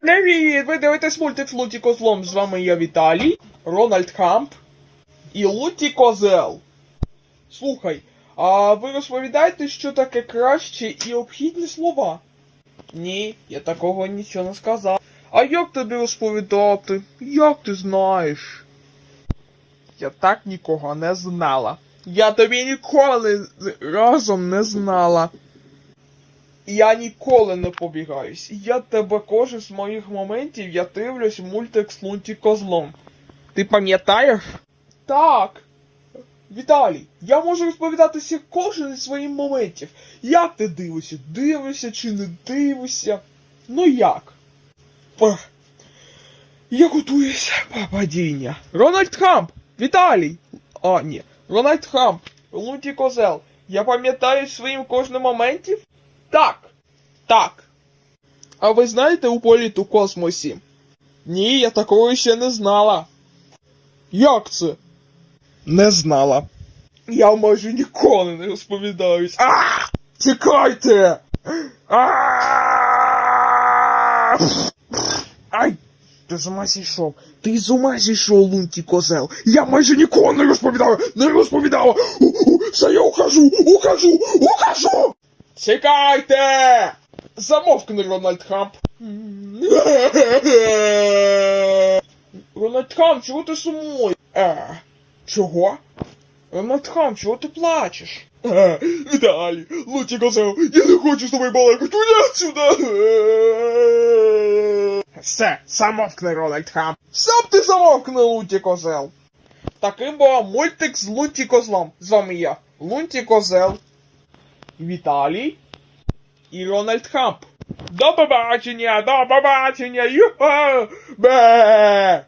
Привіт! Ви дивитесь мультик Луті Козлом. З вами я Віталій, Рональд Хамп і Луті Козел. Слухай, а ви розповідаєте, що таке кращі і обхідні слова? Ні, я такого нічого не сказав. А як тобі розповідати? Як ти знаєш? Я так нікого не знала. Я тобі ніколи разом не знала. Я ніколи не побігаюсь. Я тебе кожен з моїх моментів я дивлюсь мультик з Лунті Козлом. Ти пам'ятаєш? Так. Віталій, я можу розповідатися кожен із своїх моментів. Як ти дивишся? Дивишся чи не дивишся? Ну як? Я готуюся падіння. Рональд Хамп! Віталій! А, ні. Рональд Хамп, Лунті Козел. Я пам'ятаю своїм кожним моментів? Так. Так. А ви знаєте у політ у космосі? Ні, я такого ще не знала. Як це? Не знала. Я майже ніколи не розповідаюсь. А! Тікайте! А! Ай! Ти з ума зійшов! Ти з ума зійшов, Лунті Козел! Я майже ніколи не розповідаю! Не розповідала! У, у, все, я ухожу! Ухожу! Ухожу! Чекайте! Замовкни, Рональд Хамп! Рональд Хамп, чого ти сумуєш? Е, чого? Рональд Хамп, чого ти плачеш? Е, Віталій, Луті Козел, я не хочу з тобою балакати, уйди отсюда! Все, замовкни, Рональд Хам. Сам ти замовкни, Луті Козел. Таким був мультик з Лунті Козлом. З вами я, Лунті Козел, Віталій і Рональд Хамп. До побачення, до побачення, юху! Бе!